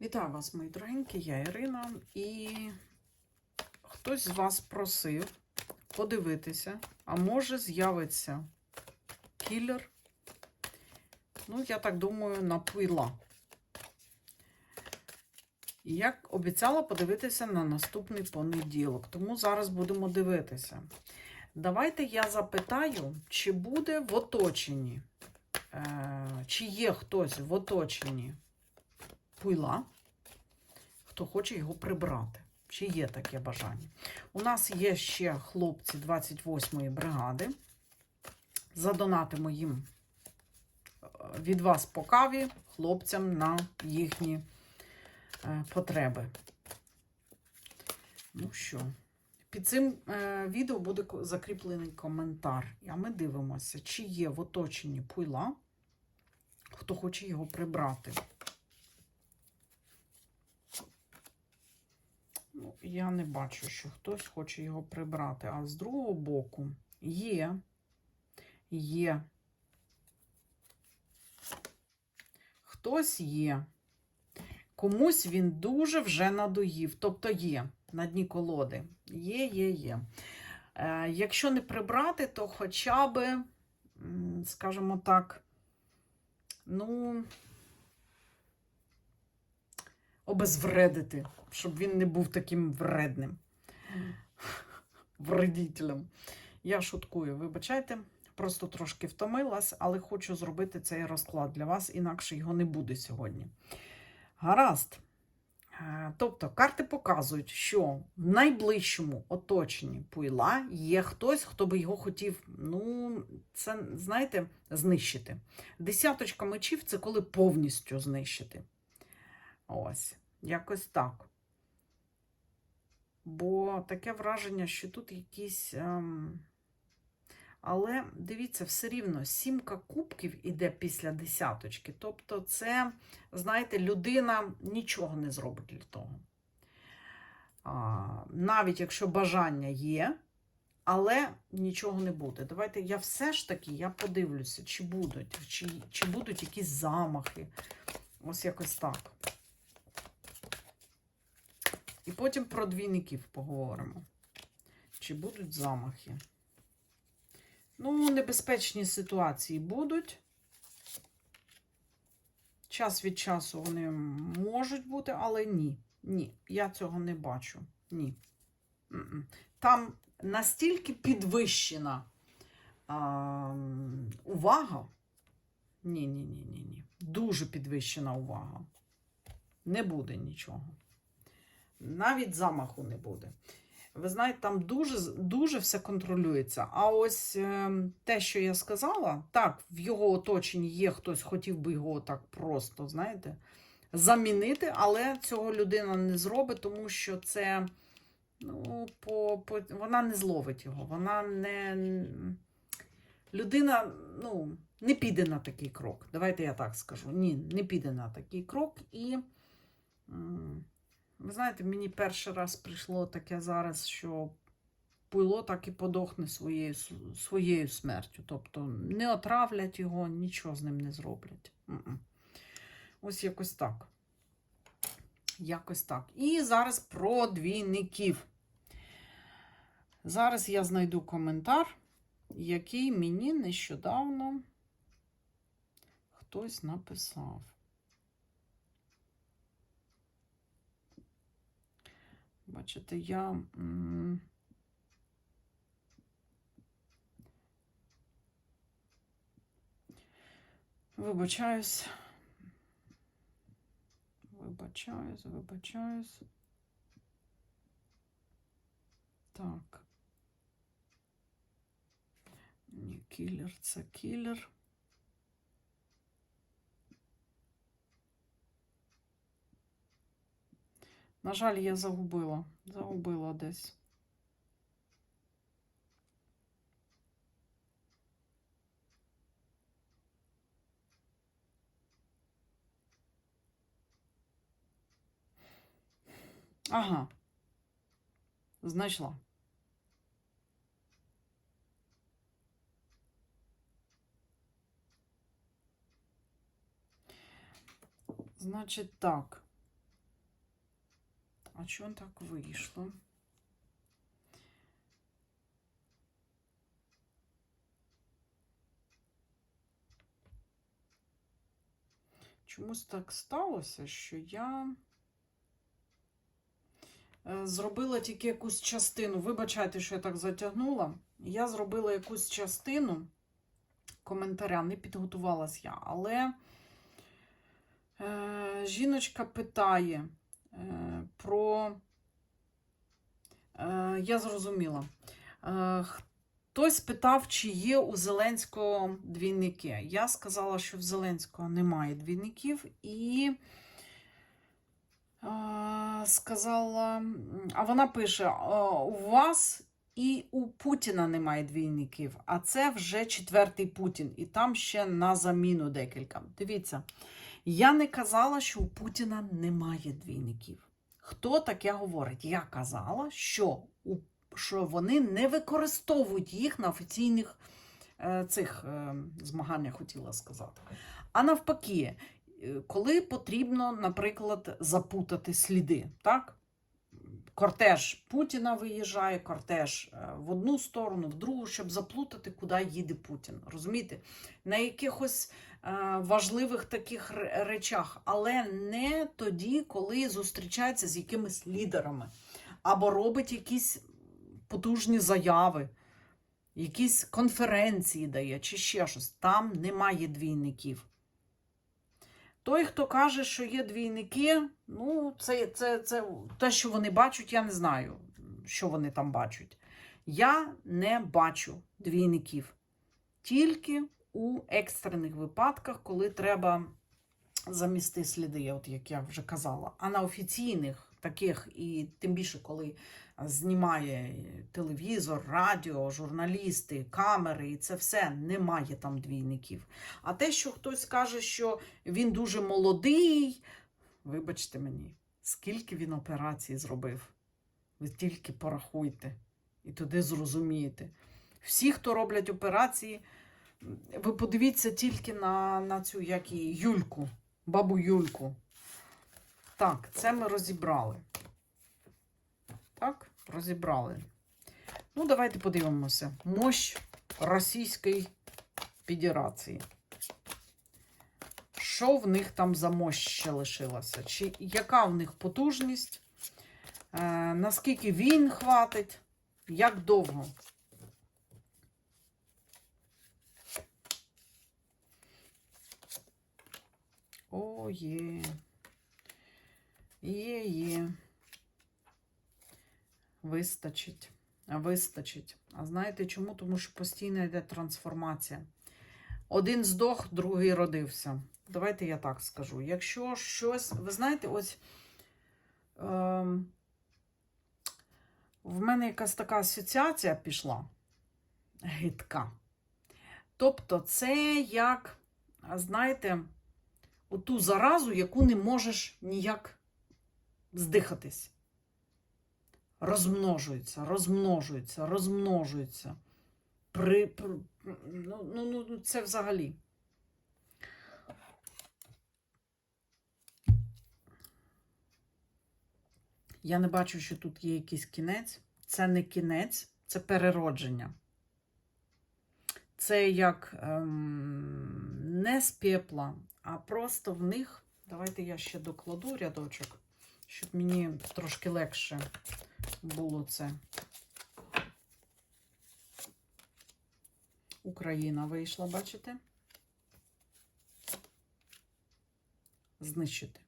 Вітаю вас, мої дорогенькі, я Ірина, і хтось з вас просив подивитися, а може з'явиться кілер. Ну, я так думаю, на пила. Як обіцяла подивитися на наступний понеділок. Тому зараз будемо дивитися. Давайте я запитаю, чи буде в оточенні, е, чи є хтось в оточенні пила, хто хоче його прибрати. Чи є таке бажання? У нас є ще хлопці 28-ї бригади. Задонатимо їм е, від вас по каві хлопцям на їхні е, потреби. Ну що, під цим е, відео буде закріплений коментар. А ми дивимося, чи є в оточенні пуйла, хто хоче його прибрати. Ну, я не бачу, що хтось хоче його прибрати. А з другого боку є, є. Хтось є. Комусь він дуже вже надоїв. Тобто є на дні колоди. Є, є, є. Е, якщо не прибрати, то хоча б, скажімо так, ну, обезвредити, щоб він не був таким вредним. Вредителем. Я шуткую, вибачайте, просто трошки втомилась, але хочу зробити цей розклад для вас, інакше його не буде сьогодні. Гаразд. Е, Тобто, карти показують, що в найближчому оточенні пуйла є хтось, хто би його хотів, ну, це, знаєте, знищити. Десяточка мечів це коли повністю знищити. Ось, якось так. Бо таке враження, що тут якісь. Ем... Але дивіться, все рівно сімка кубків іде після десяточки. Тобто, це, знаєте, людина нічого не зробить для того. А, навіть якщо бажання є, але нічого не буде. Давайте я все ж таки я подивлюся, чи будуть, чи, чи будуть якісь замахи. Ось якось так. І потім про двійників поговоримо. Чи будуть замахи? Ну, небезпечні ситуації будуть. Час від часу вони можуть бути, але ні. Ні, я цього не бачу. Ні. Там настільки підвищена а, увага. Ні, ні, ні, ні, ні. Дуже підвищена увага. Не буде нічого. Навіть замаху не буде. Ви знаєте, там дуже, дуже все контролюється. А ось е, те, що я сказала, так, в його оточенні є хтось, хотів би його так просто, знаєте, замінити, але цього людина не зробить, тому що це ну, по, по, вона не зловить його. Вона не. Людина ну, не піде на такий крок. Давайте я так скажу. Ні, не піде на такий крок і. Ви знаєте, мені перший раз прийшло таке зараз, що пило так і подохне своєю, своєю смертю. Тобто не отравлять його, нічого з ним не зроблять. Ось якось так. Якось так. І зараз про двійників. Зараз я знайду коментар, який мені нещодавно хтось написав. Бачите, я. Вибачаюсь. Вибачаюсь, вибачаюсь. Так. Ні, кілер, це кілер. На жаль, я загубила. Загубила десь. Ага. Знайшла. Значить, так. А чого так вийшло? Чомусь так сталося, що я е, зробила тільки якусь частину. Вибачайте, що я так затягнула. Я зробила якусь частину коментаря, не підготувалась я, але е, жіночка питає про. Е, я зрозуміла. Е, Хтось питав, чи є у Зеленського двійники. Я сказала, що в Зеленського немає двійників, і е, сказала, а вона пише: е, у вас і у Путіна немає двійників, а це вже четвертий Путін, і там ще на заміну декілька. Дивіться, я не казала, що у Путіна немає двійників. Хто таке говорить? Я казала, що у що вони не використовують їх на офіційних е, цих е, змаганнях, хотіла сказати. А навпаки, е, коли потрібно, наприклад, запутати сліди, так? Кортеж Путіна виїжджає, кортеж е, в одну сторону, в другу, щоб заплутати, куди їде Путін. Розумієте? На якихось важливих таких речах, але не тоді, коли зустрічається з якимись лідерами або робить якісь потужні заяви, якісь конференції дає, чи ще щось. Там немає двійників. Той, хто каже, що є двійники, ну, це, це, це те, що вони бачать, я не знаю, що вони там бачать. Я не бачу двійників. Тільки у екстрених випадках, коли треба замісти сліди, от як я вже казала. А на офіційних таких, і тим більше, коли знімає телевізор, радіо, журналісти, камери, і це все немає там двійників. А те, що хтось каже, що він дуже молодий, вибачте мені, скільки він операцій зробив. Ви тільки порахуйте і туди зрозумієте. Всі, хто роблять операції, ви подивіться тільки на, на цю як її, Юльку, бабу Юльку. Так, це ми розібрали. Так, розібрали. Ну, давайте подивимося. Мощь Російської Федерації. Що в них там за мощь ще лишилася? Чи яка в них потужність? Е, наскільки війн хватить? Як довго? О, є. Є, є. Вистачить. Вистачить. А знаєте чому? Тому що постійно йде трансформація. Один здох, другий родився. Давайте я так скажу. Якщо щось, ви знаєте, ось ем, в мене якась така асоціація пішла гидка. Тобто, це як, знаєте, оту заразу, яку не можеш ніяк здихатись. Розмножується, розмножується, розмножується. При, при, ну, ну, ну, це взагалі. Я не бачу, що тут є якийсь кінець. Це не кінець, це переродження. Це як ем, не з пепла, а просто в них. Давайте я ще докладу рядочок, щоб мені трошки легше було це. Україна вийшла, бачите? Знищити.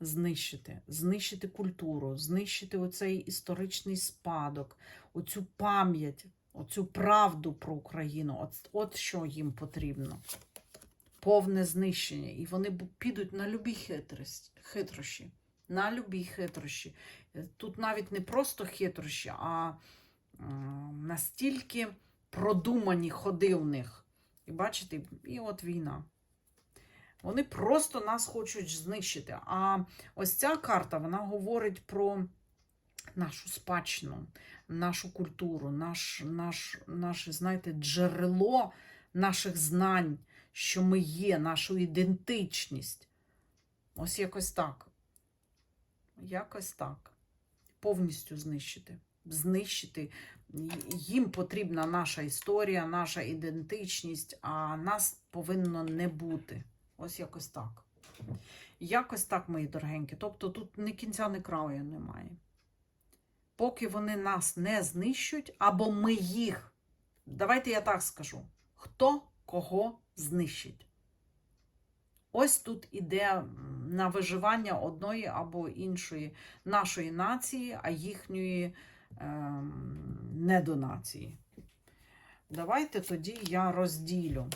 Знищити, знищити культуру, знищити оцей історичний спадок, оцю пам'ять, оцю правду про Україну. От, от що їм потрібно. Повне знищення. І вони підуть на любі хитрощі. На любі хитрощі. Е, Тут навіть не просто хитрощі, а настільки продумані ходи у них. І бачите, і от війна. Вони просто нас хочуть знищити. А ось ця карта вона говорить про нашу спадщину, нашу культуру, наш, наш, наше, знаєте, джерело наших знань, що ми є, нашу ідентичність. Ось якось так. Якось так. повністю знищити. Знищити. Їм потрібна наша історія, наша ідентичність, а нас повинно не бути. Ось якось так. Якось так, мої дорогенькі. Тобто тут ні кінця, ні краю немає. Поки вони нас не знищують, або ми їх. Давайте я так скажу: хто кого знищить? Ось тут іде на виживання одної або іншої нашої нації, а їхньої ем, недонації. Давайте тоді я розділю,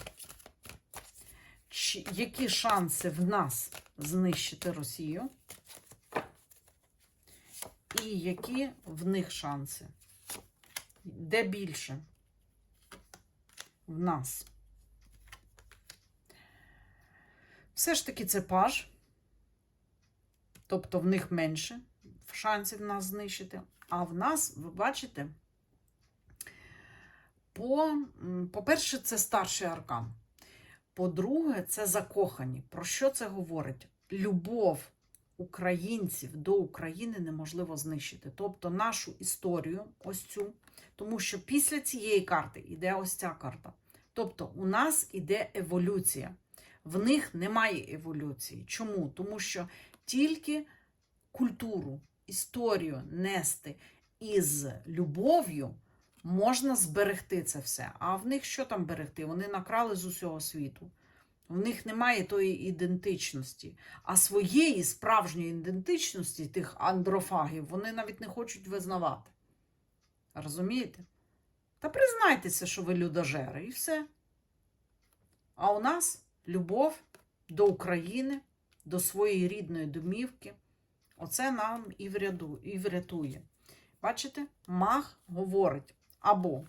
чи, які шанси в нас знищити Росію, і які в них шанси. Де більше? В нас. Все ж таки це паж, тобто в них менше шансів нас знищити. А в нас, ви бачите, по-перше, це старший аркан. По-друге, це закохані. Про що це говорить? Любов українців до України неможливо знищити. Тобто нашу історію, ось цю, тому що після цієї карти йде ось ця карта. Тобто у нас іде еволюція. В них немає еволюції. Чому? Тому що тільки культуру, історію нести із любов'ю можна зберегти це все. А в них що там берегти? Вони накрали з усього світу. В них немає тої ідентичності. А своєї справжньої ідентичності тих андрофагів вони навіть не хочуть визнавати. Розумієте? Та признайтеся, що ви людожери, і все. А у нас любов до України, до своєї рідної домівки. Оце нам і вряду- і врятує. Бачите, маг говорить або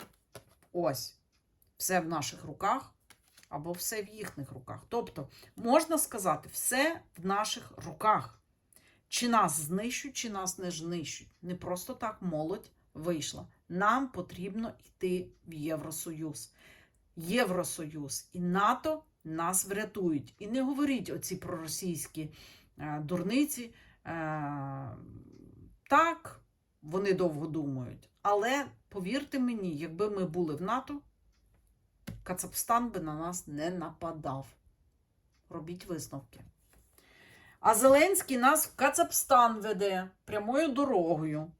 ось все в наших руках, або все в їхніх руках. Тобто, можна сказати, все в наших руках. Чи нас знищуть, чи нас не знищуть. Не просто так молодь вийшла. Нам потрібно йти в Євросоюз. Євросоюз і НАТО нас врятують. І не говоріть оці проросійські е, дурниці. Е, так, вони довго думають. Але повірте мені, якби ми були в НАТО, Кацапстан би на нас не нападав. Робіть висновки. А Зеленський нас в Кацапстан веде прямою дорогою.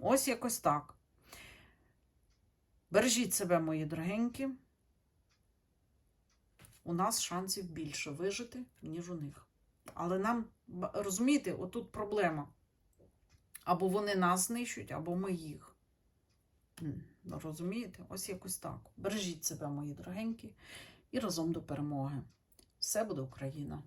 Ось якось так. Бережіть себе, мої дорогенькі. У нас шансів більше вижити, ніж у них. Але нам, розумієте, отут проблема. Або вони нас знищують, або ми їх. Розумієте? Ось якось так. Бережіть себе, мої дорогенькі, і разом до перемоги. Все буде Україна!